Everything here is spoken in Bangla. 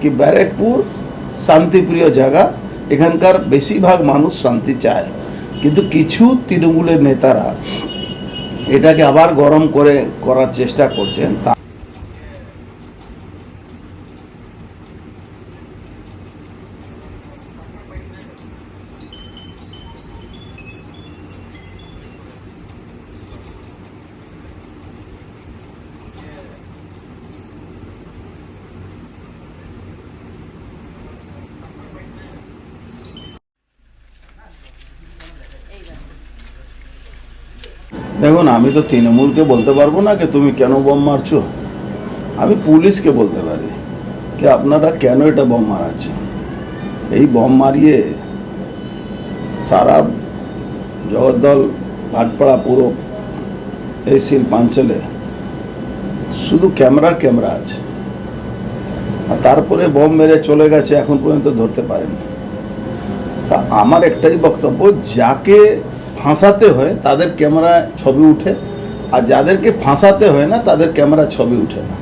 কি ব্যারেকপুর শান্তিপ্রিয় জায়গা এখানকার বেশিরভাগ মানুষ শান্তি চায় কিন্তু কিছু তৃণমূলের নেতারা এটাকে আবার গরম করে করার চেষ্টা করছেন দেখুন, আমি তো তৃণমূলকে বলতে পারব না যে তুমি কেন বম মারছো। আমি পুলিশকে বলতে পারি যে আপনারা কেন এটা বম মারাচ্ছেন? এই বম মারিয়ে সারা জগদ্দল ভাটপাড়া পুরো এই শিল্পাঞ্চলে শুধু ক্যামেরা ক্যামেরা আছে। আর তারপরে বম মেরে চলে গেছে, এখন পর্যন্ত ধরতে পারেনি। তা আমার একটাই বক্তব্য, যাকে ফাঁসাতে হয়, তাদের ক্যামেরায় ছবি উঠে। আর যাদেরকে ফাঁসাতে হয় না, তাদের ক্যামেরা ছবি উঠে না।